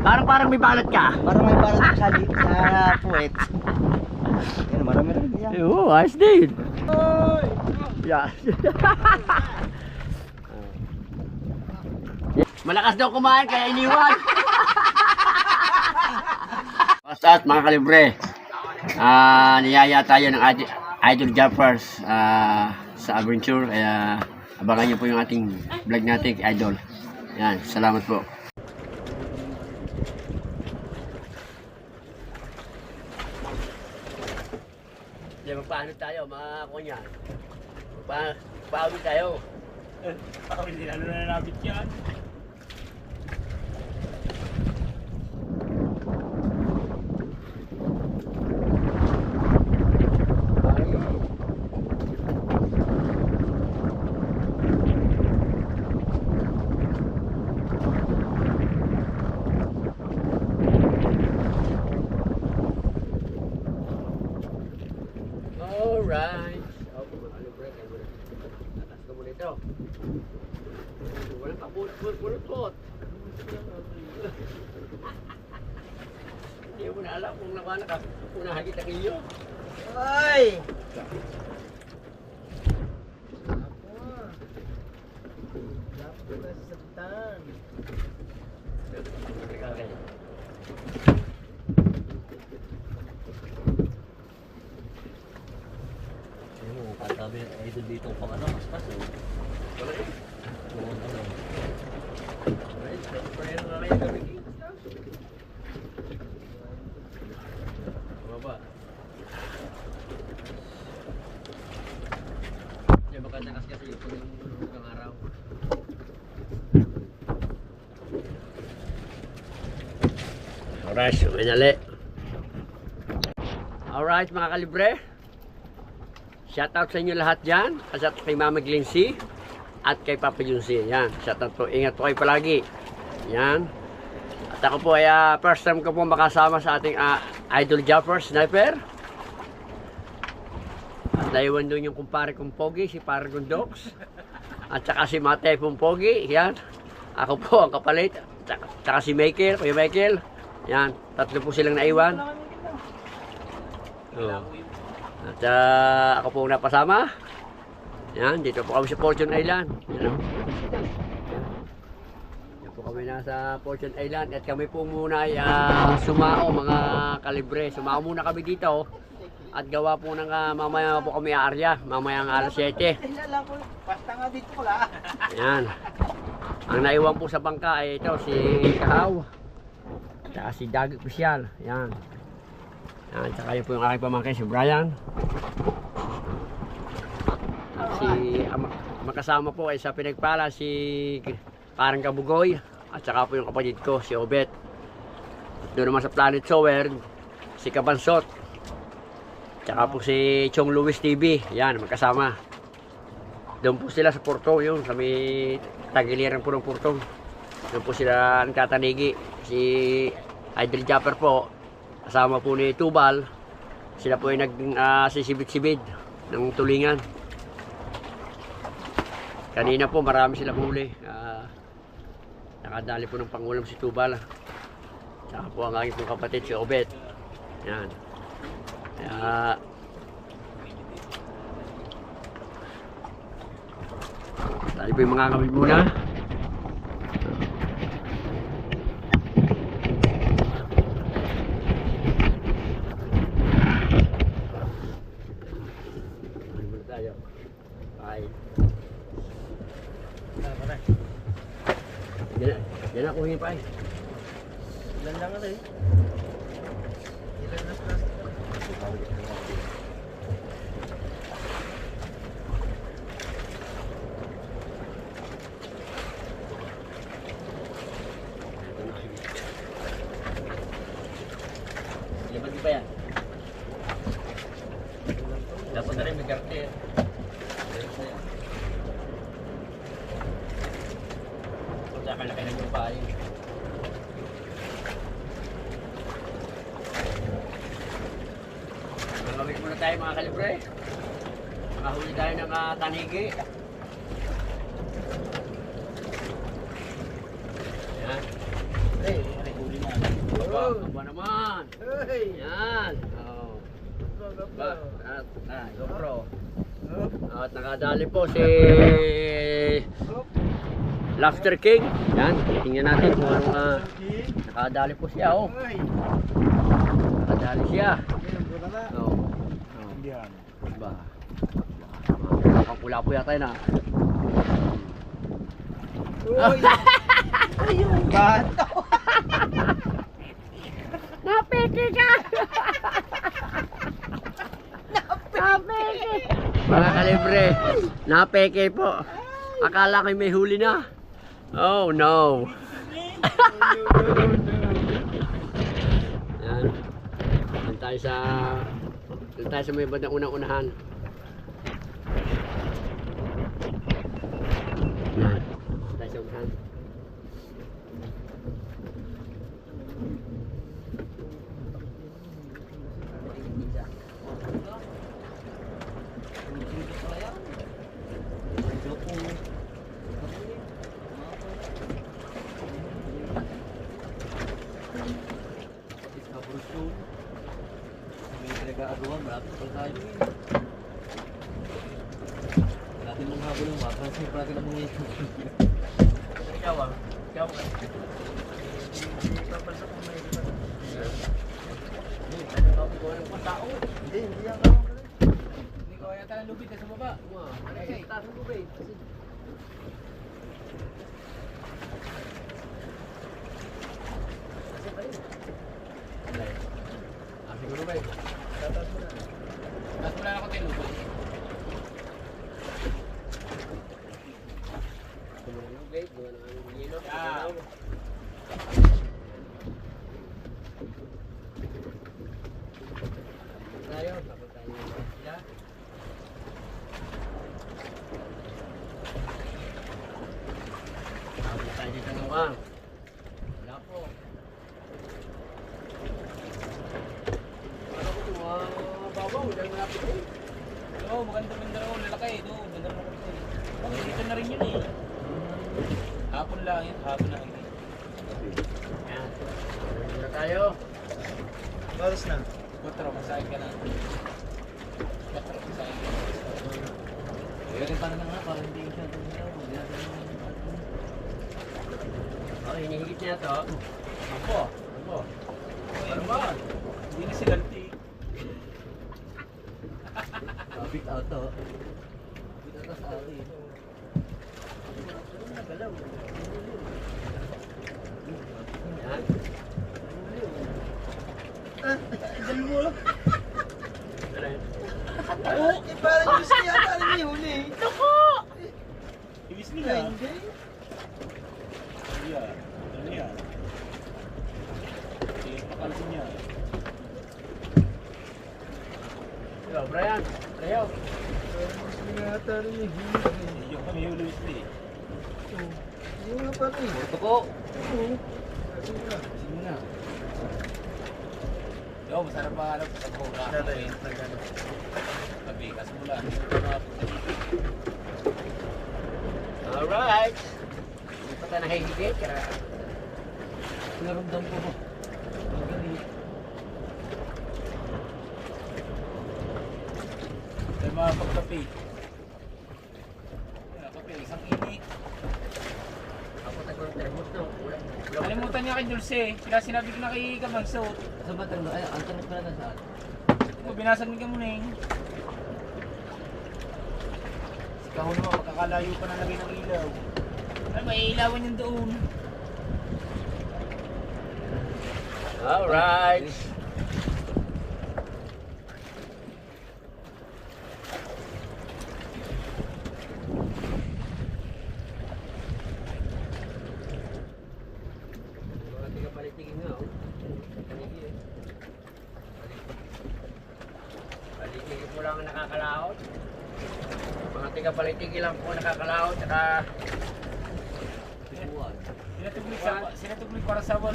Parang parang may balat ka. Parang may balat sa, sa puwet. Yan, marami rin yan. Oo, ayos din. Yeah. Malakas daw kumain kaya iniwan. Basta mga kalibre. Ah, niyaya tayo ng Idol Jumpers ah, sa adventure. Kaya abangan niyo po yung ating vlog natin kay Idol. Yan, salamat po. Paano tayo, mga kunya? Pa paano tayo? Ako hindi lalo na nabit yan. Alright. Oh, ano break? Ano break? Tatas ka muna ito. Walang kapulot-pulot. Hindi mo na alam kung nakana ka. Unahan kita kayo. Ay! Ano mo, katabi idol dito pang ano, mas mas. Baba. Diyan makatakas kasi yung pag araw. Alright, pinali. Alright mga kalibre. Shoutout sa inyo lahat dyan. At kay Mama Glincy at kay Papa Junsi. Yan, shoutout po. Ingat po kayo palagi. Yan. At ako po ay ah, first time ko po makasama sa ating ah, Idol Jumper Sniper. At naiwan doon yung kumpare kong Pogi, si Paragon Dogs. At saka si Mate pong Pogi. Yan. Ako po ang kapalit. Tsaka, tsaka si Michael, Kuya Michael. Yan. Tatlo po silang naiwan. Oh. At ah, ako po napasama. Yan, dito po kami sa Fortune Island. Yan o. Yan po kami nasa Fortune Island at kami po muna ay ah, sumao mga kalibre. Sumao muna kami dito. At gawa po ng ah, mamaya po kami aarya. Mamaya ang alas 7. Alam ko, basta nga dito ko lang. Yan. Ang naiwan po sa bangka ay ito si Kahaw. At si Dag Oficial. Yan. Yan. Tsaka yun po yung aking pamangkin si Brian. Si makasama po ay sa pinagpala si Parang Kabugoy. At saka po yung kapatid ko si Obet. Doon naman sa Planet Sower si Kabansot. Tsaka po si Chong Luis TV. Yan, magkasama. Doon po sila sa Porto, yun, sa may tagiliran po ng Porto. Doon po sila nagtatanigi. Si Idol Japper po, kasama po ni Tubal. Sila po ay nagsisibit-sibid ng tulingan. Kanina po marami sila huli. Ah, nakadali po ng pangulam si Tubal. Saka po ang aking pong kapatid si Obet. Yan. Kaya Tayo po yung mga kamil muna. Ano muna tayo? Bye. Yan na, yan na kuhin pa eh. Ilan lang ito eh. Ilan na Libat di pa yan? Dapat na rin may karte. Punta ka laki ng yung bahay. Magawin muna tayo mga kalibre. Makahuli tayo ng uh, tanigi. Yan. Eh, ay, huli na. Aba naman. Yan. Oh. Ba, at, ah, GoPro. At nakadali po si Lobster King. Yan, tingnan natin kung anong ah, nakadali po siya. Oh. Nakadali siya. Oh. Oh. Yan. Ba. Pangkula po yata yun ah. Bato. Napeke ka! Napeke! Mga kalibre, napeke po. Akala ko may huli na. Oh no. Yan. Yan tayo sa... Yan tayo sa may bandang unang-unahan. Yan. Yan tayo sa unahan. May pinag-aagawa, malapit pa tayo eh. Natin mong habol ng mga transfer natin ang mga Yeah, I don't know. Ibis nila. Hindi. Iya. Ano yan? Iya, pakalasin niya. Hello, Brian. Leo. Parang yata rin yung huli. Yung kami yung Luis Lee. Yung nga pala eh. Ito po. Oo. Kasi nga. Sige na. Yo, masarap pa alam sa buka. Tatay, nagano. Tabi, kasi mula. Alright. Hindi pa tayo nakihigit. Kaya Naramdam ko po. Magaling. Tayo mga pagkape. Yan, kape, isang init. ako tayo ng termos no. Wala. Kalimutan niya kay Dulce. Sila sinabi ko na kay Kabanso. Sa batang ay ang tanong pala na saan? Kung binasag ni Kamuning. Si Kaho naman, magkakalayo pa na lagay ng ilaw. Ay, may ilawan yun doon. Alright. Mga tiga-palitigin nga, oh. Paligid, eh. Paligid mo lang ang nakakalaot. Mga tiga-palitigin lang po nakakalaot, saka Buwan. Sinatuglig sa, sinatuglig para sa. Ewo.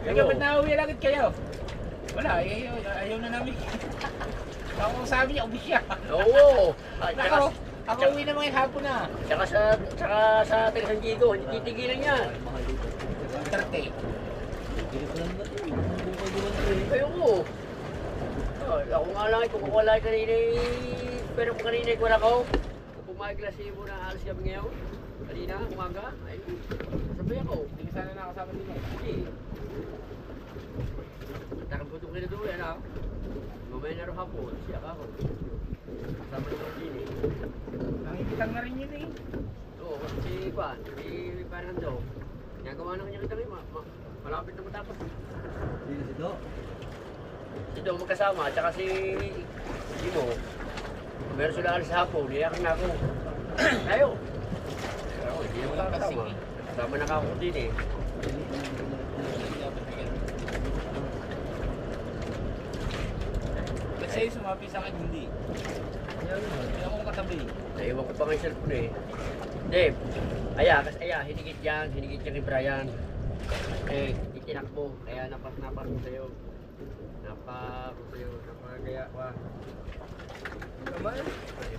Teka, ba't nauwi agad kayo? Wala, ayaw, ayaw na namin. Ako sabi niya, uwi siya. Oo. Ako, tsaka, ako uwi na mga hapon na. tsaka sa, tsaka sa Taga San Diego, hindi titigilan dito. Tarte. Hindi pa lang natin. Ang bukay diwan ko eh. Kayo ko. Oh, ako nga lang, kung wala kanina eh, pero kung kanina ko na ako, pumayag na si mo na alas kami ngayon, kanina, umaga, ay, sabi ako. Hindi ka sana nakasama eh. Hindi. Nakabuto ko na doon, ano? Mamaya na rin hapon, siya ka ako. Kasama na ako din eh. Nakikitang na rin yun eh. Oo, si Juan, si Fernando. Nagawa na kanya kita ma, ma, malapit na matapos. Sino si Do? Si Dong magkasama, at saka si Simo. Meron sila alis sa hapon, niyakan na ako. Tayo. Pero hindi naman Walang kasama. Kasama na ako din eh. Ba't sa'yo sumapi sa akin hindi? Hindi ako katabi. Naiwan ko pa nga yung cellphone eh. Hindi. Aya, kasi aya, hinigit yan, hinigit yan kay Brian. Eh, itinakbo, kaya napas napas ko sa'yo. Napa ko sa'yo, napa kaya wa. Naman?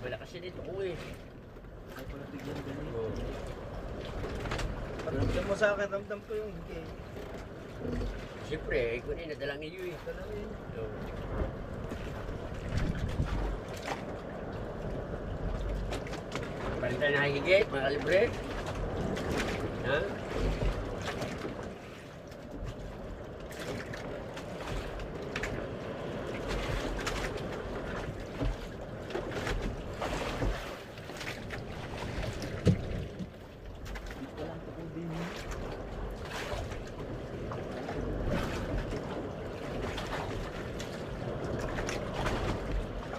Wala kasi dito ko eh. Ay, pala bigyan na Oo. Paramdam mo sa akin, ramdam ko yung hindi. Siyempre, kung eh, nadalang iyo eh. Oo. Palitan na higit, mga kalibre. Ha?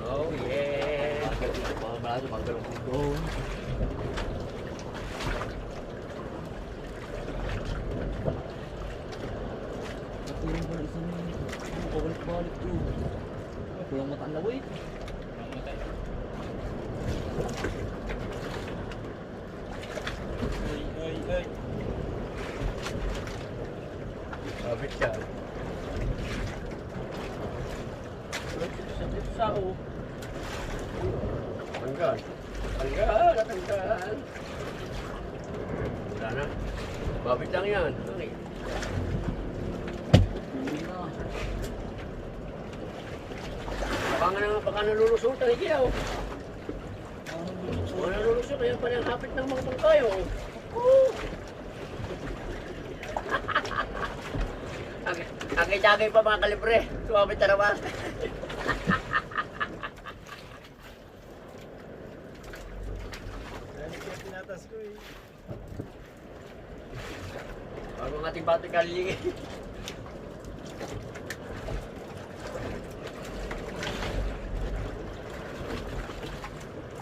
Oh yeah. Mga malaso, magkalong pundo. Natulong ko na isa na yun. Ano, pabalik-balik ko. Ay, kulang mata ang laway. Ay, ay, ay. Siya. Sabit sa o. Tanggal. Tanggal, natanggal. Wala na. Babit lang yan. Na. Baka na, baka nalulusutan eh. Ano ba? Baka nalulusutan, kaya pa nang hapit ng mga tangkayo. Oh. Agay-agay pa mga kalibre. Sumabit na naman. Eh. Bago ang ating bati kaligay.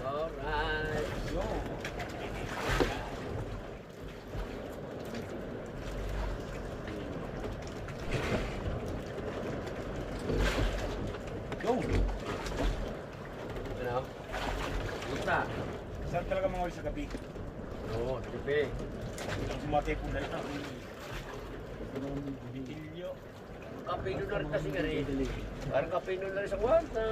Alright. Go! Ano? Isa. Saan talaga mga ulit sa gabi? Oo, tipe. Ang sumatay po na ito. Bitilyo. Kapino na rin kasi nga rin. Parang kapino na rin sa kwarta.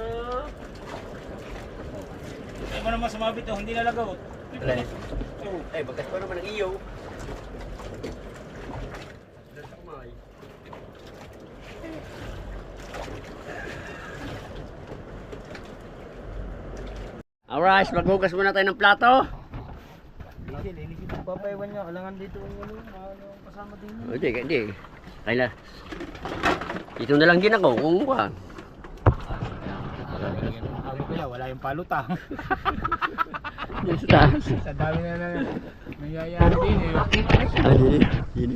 Ay mo naman sumabit to, hindi nalagaw. Eh, bagas pa naman ang iyo. Alright, maghugas muna tayo ng plato. Papaiwan niya, alangan dito yung ano, ano, kasama din yun. Hindi, hindi. Kaya Dito na lang din ako. Kung ka. Sabi ko niya, wala yung palutang. Dito sa taas. Sa dami na na nangyayari din eh. Ano yun? Yun.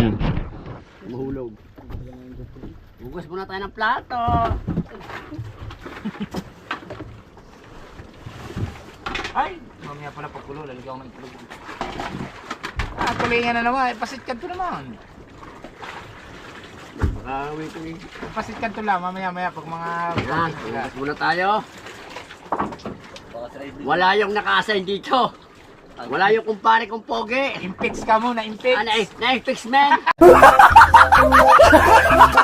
Yan. Mahulog. Hugas muna tayo ng plato. Ay! Mamaya pala pagkulo, lalagyan ko ng tulog. Ah, tulingan na naman. Eh, pasit ka to naman. Makawin ko eh. Pasit ka to lang, mamaya maya pag mga... Yan, hugas muna tayo. Wala yung naka-assign dito. Wala yung kumpare kong pogi. Impix ka muna, impix! Ano eh, na-fix man.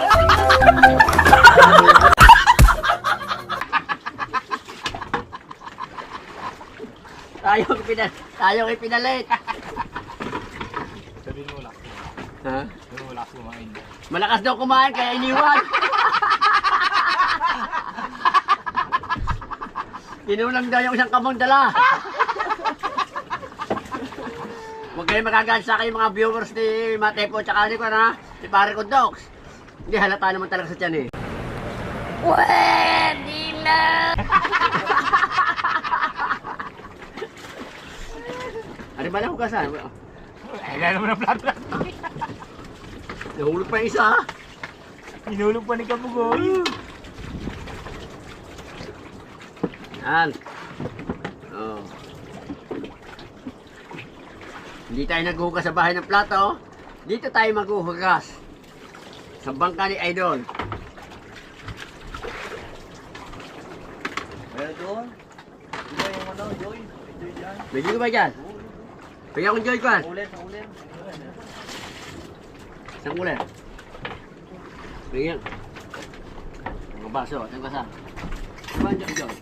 tayo ang pinal tayo ang pinalit. Sabihin mo wala. Ha? Sabihin mo wala. kumain. Malakas daw kumain kaya iniwan. Inulang daw yung isang kamong dala. Huwag kayo magagalit sa akin mga viewers ni Matepo at ni ko na ni Pare ko Docs. Hindi halata naman talaga sa tiyan eh. Pwede ano ba na hugasan? Ay, wala naman ang plato. Nahulog pa yung isa. Inulog pa ni Kabugoy. Yan. Oh. Hindi tayo naghuhugas sa bahay ng plato. Dito tayo maghuhugas. Sa bangka ni Idol. Meron doon. Hindi yung ano, Joy. Joy dyan. May dito ba dyan? Bigyan ko Joy Kwan. Ulit, ulit. Isang ulit. Bigyan. Mga baso. Ang kasa. Ano ba dyan Joy?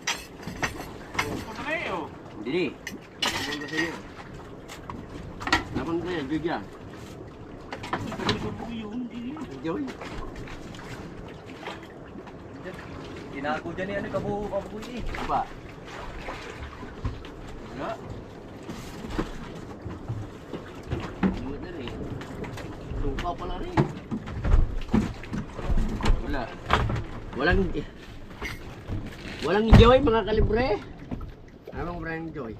Hindi di. Ano ba sa iyo? Laban ko yan. Joy dyan. Joy. Tinago dyan ni ano, kabu, kabugoy eh. Ano ba? Wala. Ano na rin? Lupa pala rin. Wala. Walang... Walang joy mga kalibre. Anong brand joy?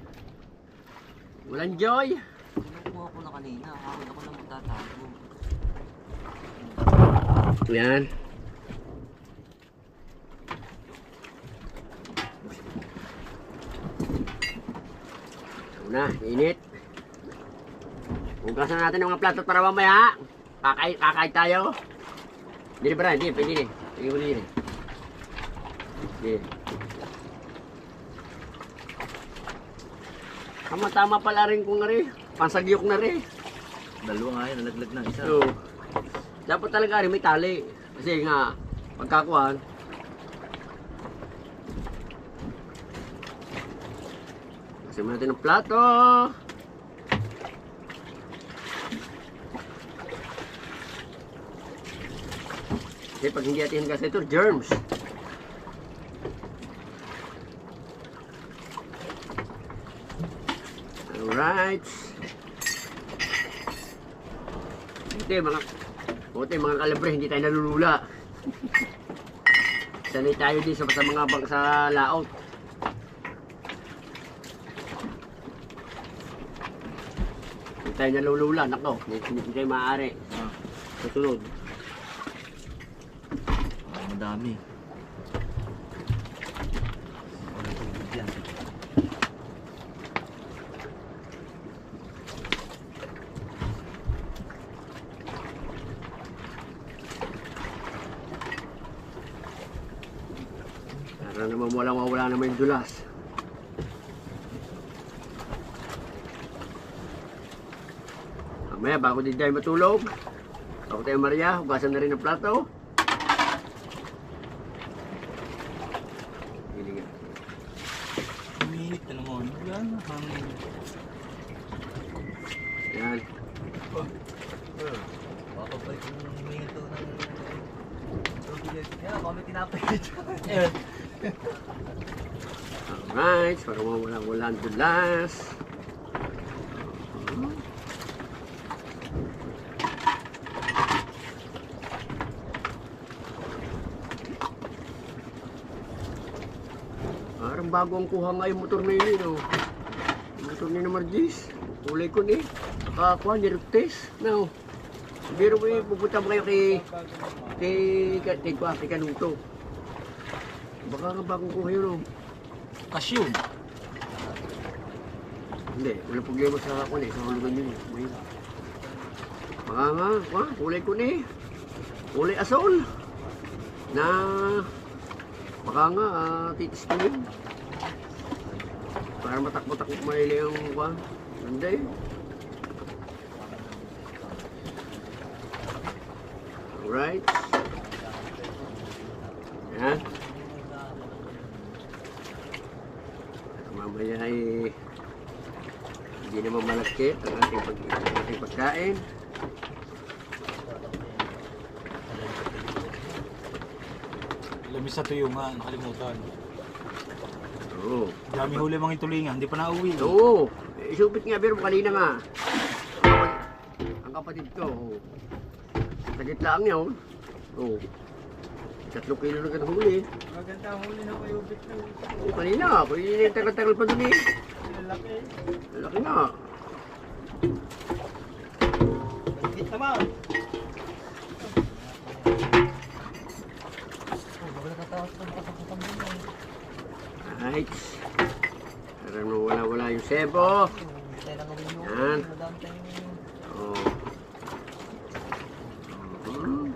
Walang joy. Kinukuha ko na kanina. Ako ako lang magtatago. Yan. Una, init. Hugasan natin ng mga plato para mamaya. Kakay, kakay tayo. Hindi ba? Hindi, pwede rin. Pwede rin. Hindi. Tama-tama pala rin kung rin. Pansagyok na rin. Dalawa nga yan, nalaglag na isa. So, dapat talaga rin may tali. Kasi nga, pagkakuhan, kasi mo natin ng plato. Kasi pag hindi natin kasi ito, germs. Alright. Buti mga Buti mga kalibre, hindi tayo nalulula. Sanay tayo din sa, sa mga bang sa laot. Hindi tayo nalulula, nako, hindi, hindi tayo maaari. Ah, Susunod. Madami. Para naman walang mawala naman yung dulas. Mamaya, bago din tayo matulog, bago tayo Maria, hugasan na rin ang plato. Hilingan. Uminit na naman. Yan, hangin. Yan. Papabalik yung huminto ng... tubig. Yan, kami tinapay dyan. Alright, para mawala wala ang dulas. Parang bago ang kuha nga yung motor na yun, eh? Yung motor ni na Margis. Kulay ko ni. Nakakuha, niruptes. No. Pero may pupunta mo kayo kay... Kay... Kay... Kay... Kay... Kay Kanuto. Baka nga bagong kuha yun, no? Kasyum. Hindi, walang problema sa ako eh, sa hulungan yun eh. May... Baka nga, wah, kulay ko ni. Kulay asol. Na... Baka nga, ah, titis ko yun. Para matakbo-takbo maili ang mukha. Ganda yun. Alright. Yan. Mamaya ay hindi naman malaki ang ating, pag ating pagkain. Lamis sa tuyo nga, nakalimutan. Oo. Dami huli mga itulingan, hindi pa nauwi. Oo. Eh, Isupit nga, pero kanina nga. Ang kapatid ko, oo. Sa gitla ang yun. Oo. Tatlong kilo na ganun huli. Maganda ang huli na kayo, bit na. Oo, kanina. Kanina yung tagal-tagal pa dun eh. Laki. Laki na. Higit naman. Oh, wala katapos ng katapusan mo na eh. Right. Parang wala-wala yung sebo. Yan. Madami tayong... Oo. Mhm.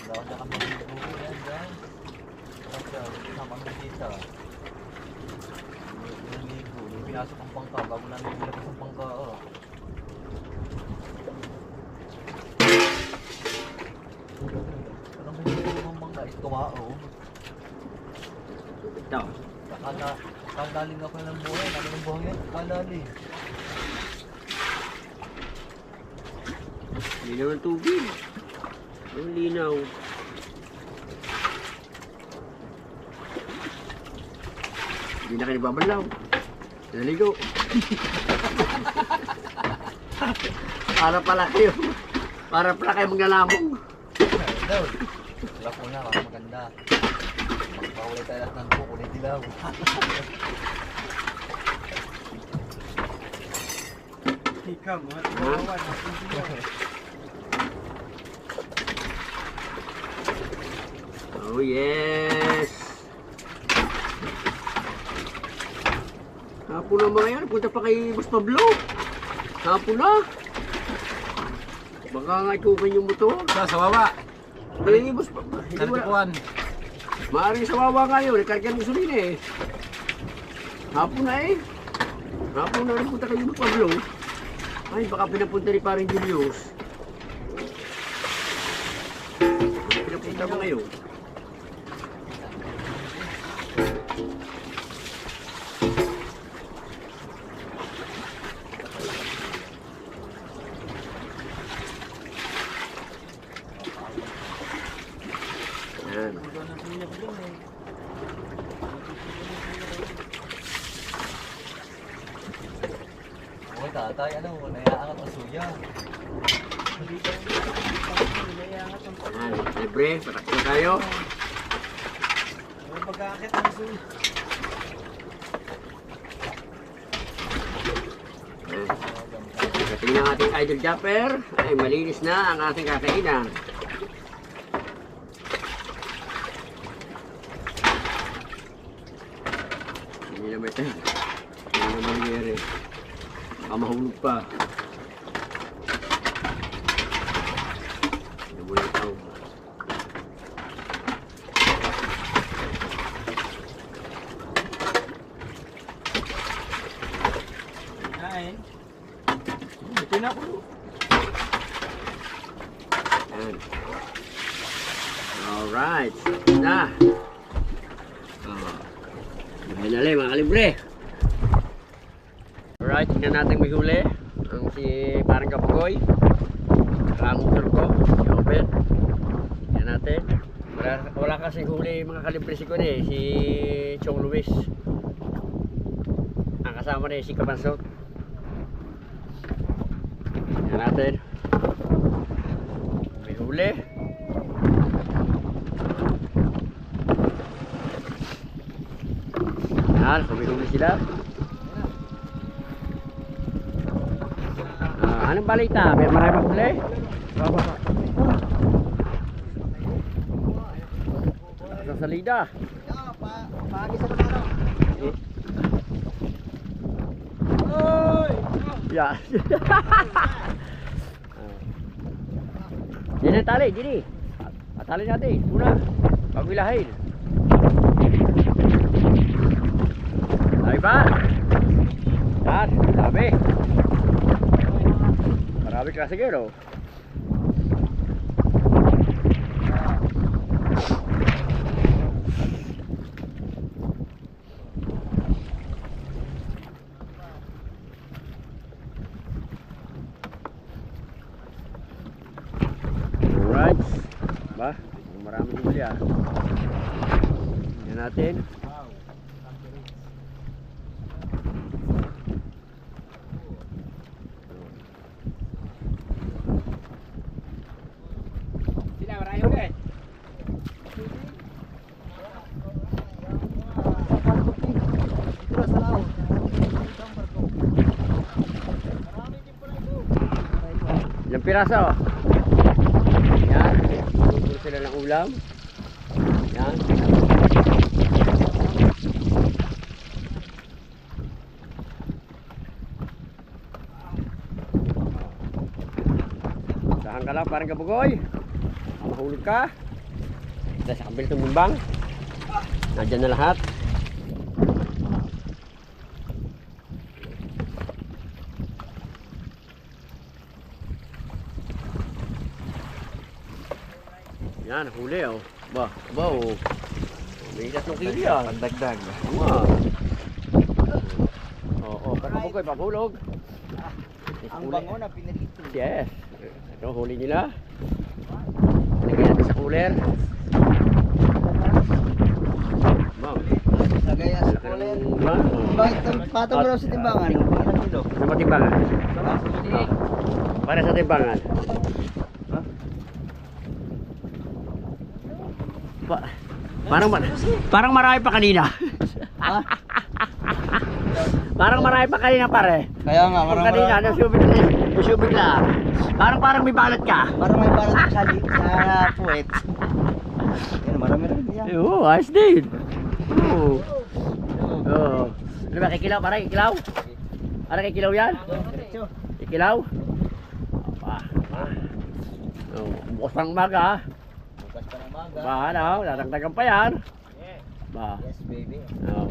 Wala ka na kami ng buko yan dyan. Kasi samang dito. Yung ligo, yung pinasok ang pangka bago namin nilabas ang pangka. Oh. Anong hindi ng pangka? Ito ka oh. Ito. Kala, kalaling ako ng buhay. Kala ng buhay yan. Kalali. Linaw ng tubig. Ang linaw. Hindi na kayo babalaw. Naligo. para pala kayo. Para pala kayo. Daw. Wala ko na, para maganda. Magpahuli tayo lahat ng dilaw. Ikaw, mga tigawan. Oh yes. Hapon na mga yan. Punta pa kay Boss Pablo. Hapon na. Baka nga ikukan yung motor. Sa, sa baba, Eh, Boss Pablo. Tikuan. Maaaring sa wawa nga yun, ikarga ng gasolina eh. Hapon na eh. Hapon na rin punta kayo ng Pablo. Ay, baka pinapunta ni paring Julius. Pinapunta mo ngayon. Yan. Okay, tatay, ano, naiaangat ang suya. Yan. Libre, patakbo tayo. May pagkakit ng suyo. Yan. Pagdating ng ating idol jumper, ay malinis na ang ating kakainan. Hindi naman ito. Hindi naman nangyari. Baka mahulog pa. Kain. Ito na ako. Yan. Alright. Na. Oh. Dahil na lang mga kalibre. Alright, tingnan natin may huli. Ang si parang kapugoy. Saka ang motor ko, si Obed. Tingnan natin. Wala, wala kasi huli mga kalibre si Kuya eh, si Chong Luis. Ang kasama niya si Kabansot. Tingnan natin. May huli. Yan, may huli sila. Ah, anong balita? May maraming huli? Sa salida. Yan ang tali, dini. Patali natin, una. Bago ilahin. Ay ba? Yan, dami. Marami klase kayo, no? Alright. Ba? Maraming huli ah. Yan natin. Sila, maraming huli. Ito na sa lao. Ilang piraso? Yan. Puro sila ng ulam. Yan. Saan ka lang, parang kabugoy. Mahulog ka. Ito sa kabil tumumbang. Nandyan na lahat. Yan, huli oh. Ba, ba oh. May tatlong kilo yan. Pandagdag. Tama. Oo, oh, pagkabukoy, pahulog. Ang bango na pinalito. Yes. Ito, huli nila. Lagyan natin sa cooler. Bang. Lagay sa cooler. bang. Bakit patong mo sa timbangan? Kilo? Sa matimbangan. Oh. Para sa timbangan. Pa parang ma- parang marami pa kanina. Parang marami pa kanina pare. Kaya nga, parang kanina, marami. nasubig na, nasubig na. Parang parang may balat ka. Parang may balat sa, li- sa puwet. Yan, marami rin yan. Eh, Oo, ayos din. Oo. Oo. Ano ba, kikilaw? Parang kikilaw? Parang kikilaw yan? Kikilaw? Pa. Oh, bukas pang umaga ha. Bukas pa ng maga. Ba, ano, dadagdagan pa yan. Ba. Yes, baby. Oo.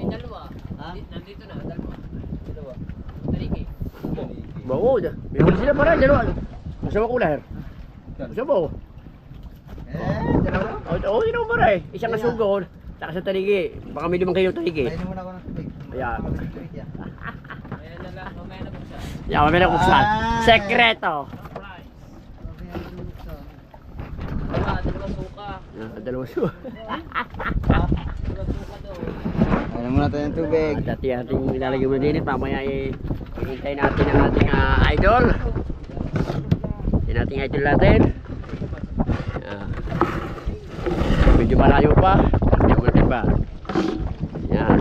Ha? Nandito na, dalawa. Dalawa. Taliki. Ba, oo. May huli sila parang, dalawa. Gusto mo cooler? Gusto mo? Eh, dalawa. Oo, oh, oh, mo pare. Isang nasugod. Saka sa taligi. Baka may limang kayo taligi. Kainin muna ako ng tubig. Ayan. Ayan. Na lang, mamaya na kung saan. Yan, mamaya na buksan. Ah. Sekreto. Dalawa, dalawa suka. Ah, dalawa su. Dalawa suka daw. Kainin muna tayo ng tubig. At dati ating ilalagay mo din mamaya eh, hihintay natin ang ating ah, idol. Yung ating idol natin. Ah. medyo malayo pa. Mo natin ba? Yan.